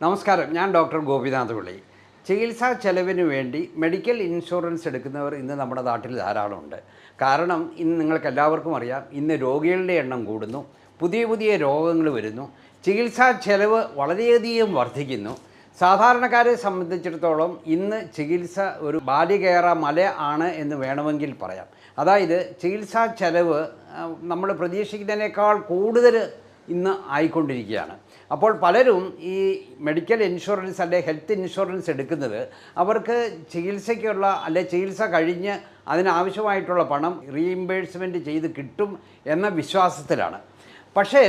നമസ്കാരം ഞാൻ ഡോക്ടർ ഗോപിനാഥ് പിള്ളി ചികിത്സാ ചെലവിന് വേണ്ടി മെഡിക്കൽ ഇൻഷുറൻസ് എടുക്കുന്നവർ ഇന്ന് നമ്മുടെ നാട്ടിൽ ധാരാളമുണ്ട്. കാരണം ഇന്ന് നിങ്ങൾക്ക് എല്ലാവർക്കും അറിയാം ഇന്ന് രോഗികളുടെ എണ്ണം കൂടുന്നു പുതിയ പുതിയ രോഗങ്ങൾ വരുന്നു ചികിത്സാ ചെലവ് വളരെയധികം വർദ്ധിക്കുന്നു. സാധാരണക്കാരെ സംബന്ധിച്ചിടത്തോളം ഇന്ന് ചികിത്സ ഒരു ബാലികേറ മല ആണ് എന്ന് വേണമെങ്കിൽ പറയാം. അതായത് ചികിത്സാ ചെലവ് നമ്മൾ പ്രതീക്ഷിക്കുന്നതിനേക്കാൾ കൂടുതൽ ഇന്ന് ആയിക്കൊണ്ടിരിക്കുകയാണ്. അപ്പോൾ പലരും ഈ മെഡിക്കൽ ഇൻഷുറൻസ് അല്ലെ ഹെൽത്ത് ഇൻഷുറൻസ് എടുക്കുന്നത് അവർക്ക് ചികിത്സയ്ക്കുള്ള അല്ലെ ചികിത്സ കഴിഞ്ഞ് അതിനാവശ്യമായിട്ടുള്ള പണം റീഇംബേഴ്സ്മെന്റ് ചെയ്ത് കിട്ടും എന്ന വിശ്വാസത്തിലാണ്. പക്ഷേ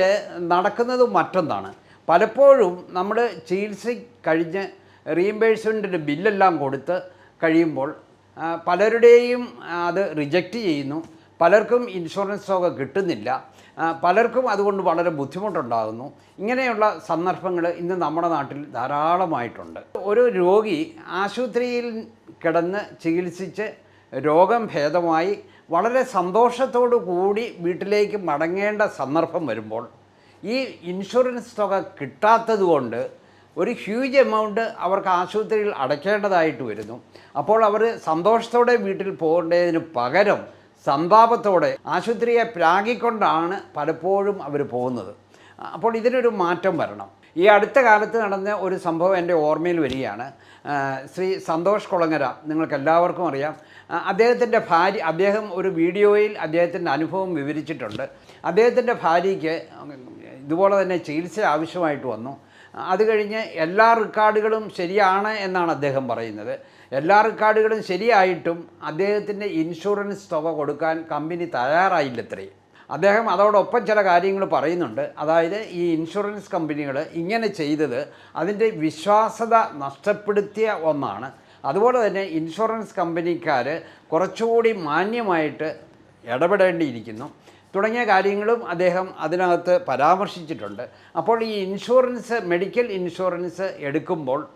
നടക്കുന്നത് മറ്റൊന്നാണ്. പലപ്പോഴും നമ്മൾ ചികിത്സ കഴിഞ്ഞ് റീഇംബേഴ്സ്മെന്റിന്റെ ബില്ലെല്ലാം കൊടുത്ത് കഴിയുമ്പോൾ പലരുടെയും അത് റിജക്റ്റ് ചെയ്യുന്നു. പലർക്കും ഇൻഷുറൻസ് തുക കിട്ടുന്നില്ല. പലർക്കും അതുകൊണ്ട് വളരെ ബുദ്ധിമുട്ടുണ്ടാകുന്നു. ഇങ്ങനെയുള്ള സന്ദർഭങ്ങൾ ഇന്ന് നമ്മുടെ നാട്ടിൽ ധാരാളമായിട്ടുണ്ട്. ഒരു രോഗി ആശുപത്രിയിൽ കിടന്ന് ചികിത്സിച്ച് രോഗം ഭേദമായി വളരെ സന്തോഷത്തോടു കൂടി വീട്ടിലേക്ക് മടങ്ങേണ്ട സന്ദർഭം വരുമ്പോൾ ഈ ഇൻഷുറൻസ് തുക കിട്ടാത്തത് കൊണ്ട് ഒരു ഹ്യൂജ് എമൗണ്ട് അവർക്ക് ആശുപത്രിയിൽ അടയ്ക്കേണ്ടതായിട്ട് വരുന്നു. അപ്പോൾ അവർ സന്തോഷത്തോടെ വീട്ടിൽ പോകേണ്ടതിന് പകരം സന്താപത്തോടെ ആശുപത്രിയെ പ്രാഗിക്കൊണ്ടാണ് പലപ്പോഴും അവർ പോകുന്നത്. അപ്പോൾ ഇതിനൊരു മാറ്റം വരണം. ഈ അടുത്ത കാലത്ത് നടന്ന ഒരു സംഭവം എന്റെ ഓർമ്മയിൽ വരികയാണ്. ശ്രീ സന്തോഷ് കുളങ്ങര നിങ്ങൾക്ക് എല്ലാവർക്കും അറിയാം അദ്ദേഹത്തിന്റെ ഭാര്യ അദ്ദേഹം ഒരു വീഡിയോയിൽ അദ്ദേഹത്തിന്റെ അനുഭവം വിവരിച്ചിട്ടുണ്ട്. അദ്ദേഹത്തിന്റെ ഭാര്യയ്ക്ക് ഇതുപോലെ തന്നെ ചികിത്സ ആവശ്യമായിട്ട് വന്നു. അത് കഴിഞ്ഞ് എല്ലാ റെക്കോർഡുകളും ശരിയാണ് എന്നാണ് അദ്ദേഹം പറയുന്നത്. എല്ലാ റെക്കോർഡുകളും ശരിയായിട്ടും അദ്ദേഹത്തിന്റെ ഇൻഷുറൻസ് തുക കൊടുക്കാൻ കമ്പനി തയ്യാറായില്ലത്രേ. അദ്ദേഹം അതോടൊപ്പം ചില കാര്യങ്ങൾ പറയുന്നുണ്ട്. അതായത് ഈ ഇൻഷുറൻസ് കമ്പനികൾ ഇങ്ങനെ ചെയ്തത് അതിന്റെ വിശ്വാസത നഷ്ടപ്പെടുത്തിയ ഒന്നാണ്. അതുപോലെ തന്നെ ഇൻഷുറൻസ് കമ്പനിക്കാർ കുറച്ചുകൂടി മാന്യമായിട്ട് ഇടപെടേണ്ടിയിരിക്കുന്നു. തുടങ്ങിയ കാര്യങ്ങളും അദ്ദേഹം അതിനകത്ത് പരാമർശിച്ചിട്ടുണ്ട്. അപ്പോൾ ഈ ഇൻഷുറൻസ് മെഡിക്കൽ ഇൻഷുറൻസ് എടുക്കുമ്പോൾ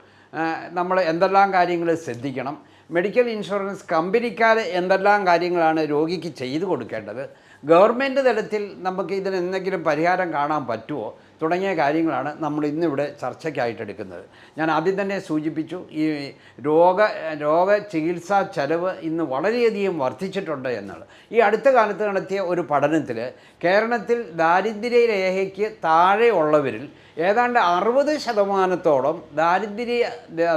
നമ്മൾ എന്തെല്ലാം കാര്യങ്ങൾ ശ്രദ്ധിക്കണം. മെഡിക്കൽ ഇൻഷുറൻസ് കമ്പനിക്കാർ എന്തെല്ലാം കാര്യങ്ങളാണ് രോഗിക്ക് ചെയ്തു കൊടുക്കേണ്ടത്? ഗവൺമെന്റ് തലത്തിൽ നമുക്ക് ഇതിന് എന്തെങ്കിലും പരിഹാരം കാണാൻ പറ്റുമോ തുടങ്ങിയ കാര്യങ്ങളാണ് നമ്മൾ ഇന്നിവിടെ ചർച്ചയ്ക്കായിട്ട് എടുക്കുന്നത് ഞാൻ ആദ്യം തന്നെ സൂചിപ്പിച്ചു ഈ രോഗ രോഗ ചികിത്സാ ചെലവ് ഇന്ന് വളരെയധികം വർദ്ധിച്ചിട്ടുണ്ട് എന്നുള്ളത് ഈ അടുത്ത കാലത്ത് നടത്തിയ ഒരു പഠനത്തിൽ കേരളത്തിൽ ദാരിദ്ര്യരേഖയ്ക്ക് താഴെയുള്ളവരിൽ ഏതാണ്ട് അറുപത് ശതമാനത്തോളം ദാരിദ്ര്യ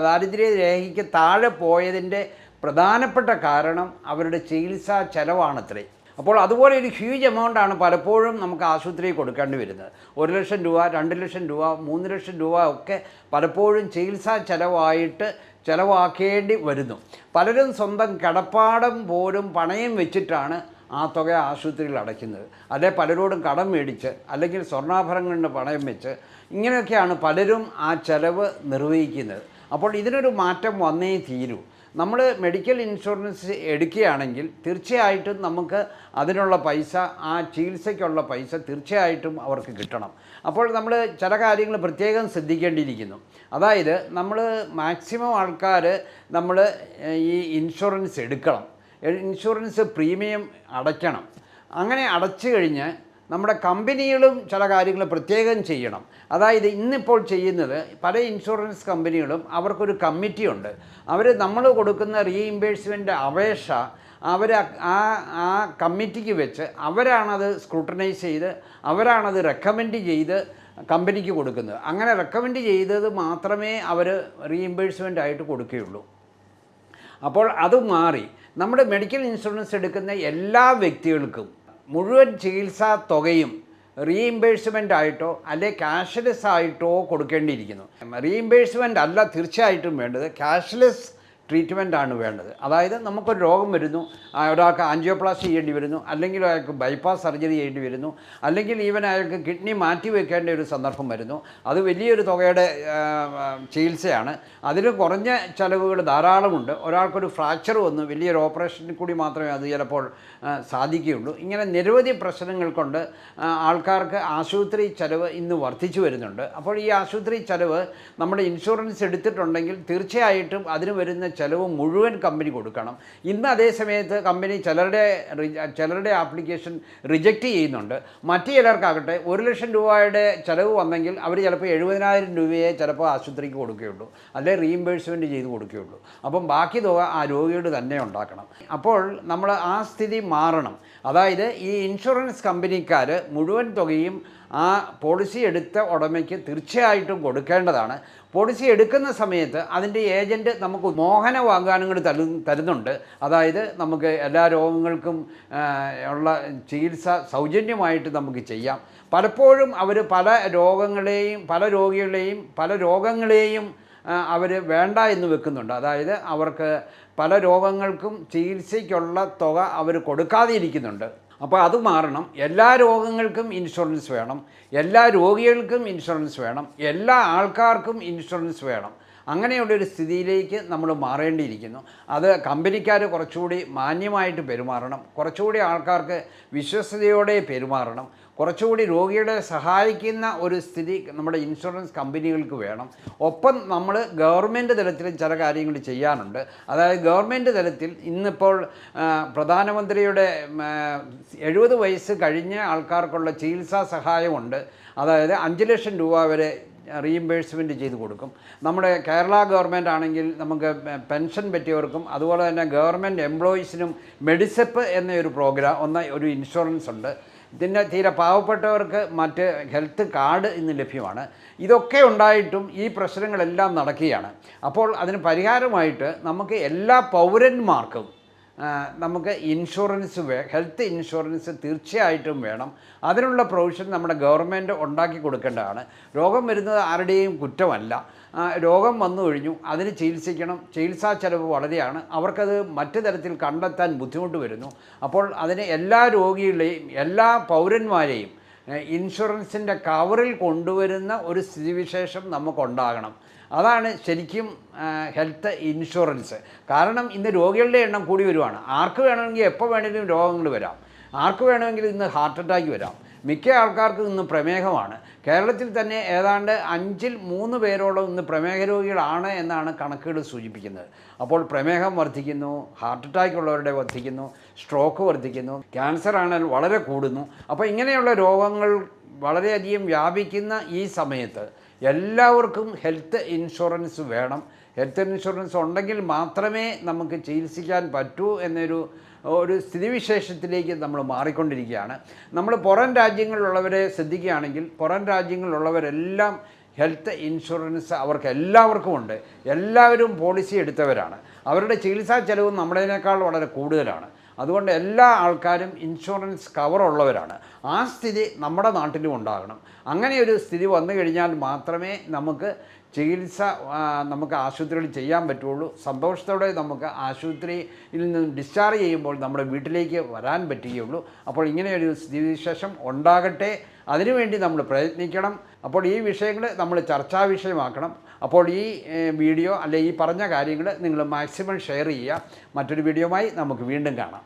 ദാരിദ്ര്യരേഖയ്ക്ക് താഴെ പോയതിന്റെ പ്രധാനപ്പെട്ട കാരണം അവരുടെ ചികിത്സാ ചെലവാണത്രേ. അപ്പോൾ അതുപോലെ ഒരു ഹ്യൂജ് എമൗണ്ടാണ് പലപ്പോഴും നമുക്ക് ആശുപത്രിയിൽ കൊടുക്കേണ്ടി വരുന്നത്. ഒരു ലക്ഷം രൂപ രണ്ട് ലക്ഷം രൂപ മൂന്ന് ലക്ഷം രൂപ ഒക്കെ പലപ്പോഴും ചികിത്സാ ചെലവായിട്ട് ചിലവാക്കേണ്ടി വരുന്നു. പലരും സ്വന്തം കിടപ്പാടം പോലും പണയം വെച്ചിട്ടാണ് ആ തുക ആശുപത്രിയിൽ അടയ്ക്കുന്നത്. അല്ലെ പലരോടും കടം മേടിച്ച് അല്ലെങ്കിൽ സ്വർണാഭരണങ്ങളുടെ പണയം വെച്ച് ഇങ്ങനെയൊക്കെയാണ് പലരും ആ ചെലവ് നിർവഹിക്കുന്നത്. അപ്പോൾ ഇതിനൊരു മാറ്റം വന്നേ തീരൂ. നമ്മൾ മെഡിക്കൽ ഇൻഷുറൻസ് എടുക്കുകയാണെങ്കിൽ തീർച്ചയായിട്ടും നമുക്ക് അതിനുള്ള പൈസ ആ ചികിത്സയ്ക്കുള്ള പൈസ തീർച്ചയായിട്ടും അവർക്ക് കിട്ടണം. അപ്പോൾ നമ്മൾ ചില കാര്യങ്ങൾ പ്രത്യേകം ശ്രദ്ധിക്കേണ്ടിയിരിക്കുന്നു. അതായത് നമ്മൾ മാക്സിമം ആൾക്കാർ നമ്മൾ ഈ ഇൻഷുറൻസ് എടുക്കണം. ഇൻഷുറൻസ് പ്രീമിയം അടയ്ക്കണം. അങ്ങനെ അടച്ചു കഴിഞ്ഞ് നമ്മുടെ കമ്പനികളും ചില കാര്യങ്ങൾ പ്രത്യേകം ചെയ്യണം. അതായത് ഇന്നിപ്പോൾ ചെയ്യുന്നത് പല ഇൻഷുറൻസ് കമ്പനികളും അവർക്കൊരു കമ്മിറ്റിയുണ്ട് അവർ നമ്മൾ കൊടുക്കുന്ന റീഇംബേഴ്സ്മെന്റ് അപേക്ഷ അവർ ആ ആ കമ്മിറ്റിക്ക് വെച്ച് അവരാണത് സ്ക്രൂട്ടനൈസ് ചെയ്ത് അവരാണത് റെക്കമെൻഡ് ചെയ്ത് കമ്പനിക്ക് കൊടുക്കുന്നത്. അങ്ങനെ റെക്കമെൻഡ് ചെയ്തത് മാത്രമേ അവർ റീഇംബേഴ്സ്മെന്റ് ആയിട്ട് കൊടുക്കുകയുള്ളൂ. അപ്പോൾ അത് മാറി. നമ്മുടെ മെഡിക്കൽ ഇൻഷുറൻസ് എടുക്കുന്ന എല്ലാ വ്യക്തികൾക്കും മുഴുവൻ ചികിത്സാ തുകയും റീഇംബേഴ്സ്മെന്റ് ആയിട്ടോ അല്ലെ ക്യാഷ്ലെസ് ആയിട്ടോ കൊടുക്കേണ്ടിയിരിക്കുന്നു. റീഇംബേഴ്സ്മെന്റ് അല്ല തീർച്ചയായിട്ടും വേണ്ടത്. ക്യാഷ്ലെസ് ട്രീറ്റ്മെന്റ് ആണ് വേണ്ടത്. അതായത് നമുക്കൊരു രോഗം വരുന്നു ഒരാൾക്ക് ആൻജിയോപ്ലാസ്റ്റി ചെയ്യേണ്ടി വരുന്നു അല്ലെങ്കിൽ അയാൾക്ക് ബൈപ്പാസ് സർജറി ചെയ്യേണ്ടി വരുന്നു അല്ലെങ്കിൽ ഈവൻ അയാൾക്ക് കിഡ്നി മാറ്റി വെക്കേണ്ട ഒരു സന്ദർഭം വരുന്നു. അത് വലിയൊരു തുകയുടെ ചികിത്സയാണ്. അതിന് കുറഞ്ഞ ചിലവുകൾ ധാരാളമുണ്ട്. ഒരാൾക്കൊരു ഫ്രാക്ചർ വന്നു വലിയൊരു ഓപ്പറേഷനിൽ കൂടി മാത്രമേ അത് ചിലപ്പോൾ സാധിക്കുകയുള്ളൂ. ഇങ്ങനെ നിരവധി പ്രശ്നങ്ങൾ കൊണ്ട് ആൾക്കാർക്ക് ആശുപത്രി ചിലവ് ഇന്ന് വർദ്ധിച്ചു വരുന്നുണ്ട്. അപ്പോൾ ഈ ആശുപത്രി ചിലവ് നമ്മുടെ ഇൻഷുറൻസ് എടുത്തിട്ടുണ്ടെങ്കിൽ തീർച്ചയായിട്ടും അതിന് വരുന്ന ചിലവ് മുഴുവൻ കമ്പനി കൊടുക്കണം. ഇന്ന് അതേ സമയത്ത് കമ്പനി ചിലരുടെ ചിലരുടെ ആപ്ലിക്കേഷൻ റിജക്റ്റ് ചെയ്യുന്നുണ്ട്. മറ്റു ചിലർക്കാകട്ടെ ഒരു ലക്ഷം രൂപയുടെ ചിലവ് വന്നെങ്കിൽ അവർ ചിലപ്പോൾ എഴുപതിനായിരം രൂപയെ ചിലപ്പോൾ ആശുപത്രിക്ക് കൊടുക്കുകയുള്ളൂ. അല്ലെ റീഇംബേഴ്സ്മെന്റ് ചെയ്ത് കൊടുക്കുകയുള്ളൂ. അപ്പം ബാക്കി തുക ആ രോഗിയോട് തന്നെ ഉണ്ടാക്കണം. അപ്പോൾ നമ്മൾ ആ സ്ഥിതി മാറണം. അതായത് ഈ ഇൻഷുറൻസ് കമ്പനിക്കാർ മുഴുവൻ തുകയും ആ പോളിസി എടുത്ത ഉടമയ്ക്ക് തീർച്ചയായിട്ടും കൊടുക്കേണ്ടതാണ്. പോളിസി എടുക്കുന്ന സമയത്ത് അതിന്റെ ഏജന്റ് നമുക്ക് മോഹന വാഗ്ദാനങ്ങൾ തരു തരുന്നുണ്ട്. അതായത് നമുക്ക് എല്ലാ രോഗങ്ങൾക്കും ഉള്ള ചികിത്സ സൗജന്യമായിട്ട് നമുക്ക് ചെയ്യാം. പലപ്പോഴും അവർ പല രോഗങ്ങളെയും പല രോഗികളെയും പല രോഗങ്ങളെയും അവർ വേണ്ട എന്ന് വെക്കുന്നുണ്ട്. അതായത് അവർക്ക് പല രോഗങ്ങൾക്കും ചികിത്സയ്ക്കുള്ള തുക അവർ കൊടുക്കാതെ ഇരിക്കുന്നുണ്ട് അപ്പോൾ അത് മാറണം. എല്ലാ രോഗങ്ങൾക്കും ഇൻഷുറൻസ് വേണം. എല്ലാ രോഗികൾക്കും ഇൻഷുറൻസ് വേണം. എല്ലാ ആൾക്കാർക്കും ഇൻഷുറൻസ് വേണം. അങ്ങനെയുള്ളൊരു സ്ഥിതിയിലേക്ക് നമ്മൾ മാറേണ്ടിയിരിക്കുന്നു. അത് കമ്പനിക്കാർ കുറച്ചുകൂടി മാന്യമായിട്ട് പെരുമാറണം. കുറച്ചുകൂടി ആൾക്കാർക്ക് വിശ്വസ്തയോടെ പെരുമാറണം. കുറച്ചുകൂടി രോഗികളെ സഹായിക്കുന്ന ഒരു സ്ഥിതി നമ്മുടെ ഇൻഷുറൻസ് കമ്പനികൾക്ക് വേണം. ഒപ്പം നമ്മൾ ഗവൺമെന്റ് തലത്തിലും ചില കാര്യങ്ങൾ ചെയ്യാനുണ്ട്. അതായത് ഗവൺമെന്റ് തലത്തിൽ ഇന്നിപ്പോൾ പ്രധാനമന്ത്രിയുടെ എഴുപത് വയസ്സ് കഴിഞ്ഞ ആൾക്കാർക്കുള്ള ചികിത്സാ സഹായമുണ്ട്. അതായത് അഞ്ച് ലക്ഷം രൂപ വരെ റീഇംബേഴ്സ്മെന്റ് ചെയ്ത് കൊടുക്കും. നമ്മുടെ കേരള ഗവൺമെന്റ് ആണെങ്കിൽ നമുക്ക് പെൻഷൻ പറ്റിയവർക്കും അതുപോലെ തന്നെ ഗവൺമെന്റ് എംപ്ലോയീസിനും മെഡിസെപ്പ് എന്നൊരു പ്രോഗ്രാം ഒന്ന് ഒരു ഇൻഷുറൻസ് ഉണ്ട്. ഇതിന്റെ തീരെ പാവപ്പെട്ടവർക്ക് മറ്റ് ഹെൽത്ത് കാർഡ് ഇന്ന് ലഭ്യമാണ്. ഇതൊക്കെ ഉണ്ടായിട്ടും ഈ പ്രശ്നങ്ങളെല്ലാം നടക്കുകയാണ്. അപ്പോൾ അതിന് പരിഹാരമായിട്ട് നമുക്ക് എല്ലാ പൗരന്മാർക്കും നമുക്ക് ഇൻഷുറൻസ് വേ ഹെൽത്ത് ഇൻഷുറൻസ് തീർച്ചയായിട്ടും വേണം. അതിനുള്ള പ്രൊവിഷൻ നമ്മുടെ ഗവൺമെന്റ് ഉണ്ടാക്കി കൊടുക്കേണ്ടതാണ്. രോഗം വരുന്നത് ആരുടെയും കുറ്റമല്ല. രോഗം വന്നു കഴിഞ്ഞു അതിന് ചികിത്സിക്കണം. ചികിത്സാ ചെലവ് വളരെയാണ്. അവർക്കത് മറ്റു തരത്തിൽ കണ്ടെത്താൻ ബുദ്ധിമുട്ട് വരുന്നു. അപ്പോൾ അതിന് എല്ലാ രോഗികളെയും എല്ലാ പൗരന്മാരെയും ഇൻഷുറൻസിന്റെ കവറിൽ കൊണ്ടുവരുന്ന ഒരു സ്ഥിതിവിശേഷം നമുക്കുണ്ടാകണം. അതാണ് ശരിക്കും ഹെൽത്ത് ഇൻഷുറൻസ്. കാരണം ഇന്ന് രോഗികളുടെ എണ്ണം കൂടി വരുവാണ്. ആർക്ക് വേണമെങ്കിൽ എപ്പോൾ വേണമെങ്കിലും രോഗങ്ങൾ വരാം. ആർക്ക് വേണമെങ്കിലും ഇന്ന് ഹാർട്ട് അറ്റാക്ക് വരാം. മിക്ക ആൾക്കാർക്കും ഇന്ന് പ്രമേഹമാണ്. കേരളത്തിൽ തന്നെ ഏതാണ്ട് അഞ്ചിൽ മൂന്ന് പേരോളം ഇന്ന് പ്രമേഹ രോഗികളാണ് എന്നാണ് കണക്കുകൾ സൂചിപ്പിക്കുന്നത്. അപ്പോൾ പ്രമേഹം വർദ്ധിക്കുന്നു ഹാർട്ട് അറ്റാക്ക് ഉള്ളവരുടെ വർദ്ധിക്കുന്നു സ്ട്രോക്ക് വർദ്ധിക്കുന്നു ക്യാൻസർ ആണെങ്കിൽ വളരെ കൂടുന്നു. അപ്പോൾ ഇങ്ങനെയുള്ള രോഗങ്ങൾ വളരെയധികം വ്യാപിക്കുന്ന ഈ സമയത്ത് എല്ലാവർക്കും ഹെൽത്ത് ഇൻഷുറൻസ് വേണം. ഹെൽത്ത് ഇൻഷുറൻസ് ഉണ്ടെങ്കിൽ മാത്രമേ നമുക്ക് ചികിത്സിക്കാൻ പറ്റൂ എന്നൊരു ഒരു സ്ഥിതിവിശേഷത്തിലേക്ക് നമ്മൾ മാറിക്കൊണ്ടിരിക്കുകയാണ്. നമ്മൾ പുറം രാജ്യങ്ങളിലുള്ളവരെ ശ്രദ്ധിക്കുകയാണെങ്കിൽ പുറം രാജ്യങ്ങളിലുള്ളവരെല്ലാം ഹെൽത്ത് ഇൻഷുറൻസ് അവർക്ക് എല്ലാവർക്കും ഉണ്ട് എല്ലാവരും പോളിസി എടുത്തവരാണ്. അവരുടെ ചികിത്സാ ചെലവ് നമ്മുടേതിനേക്കാൾ വളരെ കൂടുതലാണ്. അതുകൊണ്ട് എല്ലാ ആൾക്കാരും ഇൻഷുറൻസ് കവറുള്ളവരാണ്. ആ സ്ഥിതി നമ്മുടെ നാട്ടിലും ഉണ്ടാകണം. അങ്ങനെ ഒരു സ്ഥിതി വന്നു കഴിഞ്ഞാൽ മാത്രമേ നമുക്ക് ചികിത്സ നമുക്ക് ആശുപത്രികളിൽ ചെയ്യാൻ പറ്റുള്ളൂ. സന്തോഷത്തോടെ നമുക്ക് ആശുപത്രിയിൽ നിന്ന് ഡിസ്ചാർജ് ചെയ്യുമ്പോൾ നമ്മുടെ വീട്ടിലേക്ക് വരാൻ പറ്റുകയുള്ളൂ. അപ്പോൾ ഇങ്ങനെയൊരു സ്ഥിതിവിശേഷം ഉണ്ടാകട്ടെ. അതിനുവേണ്ടി നമ്മൾ പ്രയത്നിക്കണം. അപ്പോൾ ഈ വിഷയങ്ങൾ നമ്മൾ ചർച്ചാ വിഷയമാക്കണം. അപ്പോൾ ഈ വീഡിയോ അല്ലെ ഈ പറഞ്ഞ കാര്യങ്ങൾ നിങ്ങൾ മാക്സിമം ഷെയർ ചെയ്യുക. മറ്റൊരു വീഡിയോയുമായി നമുക്ക് വീണ്ടും കാണാം.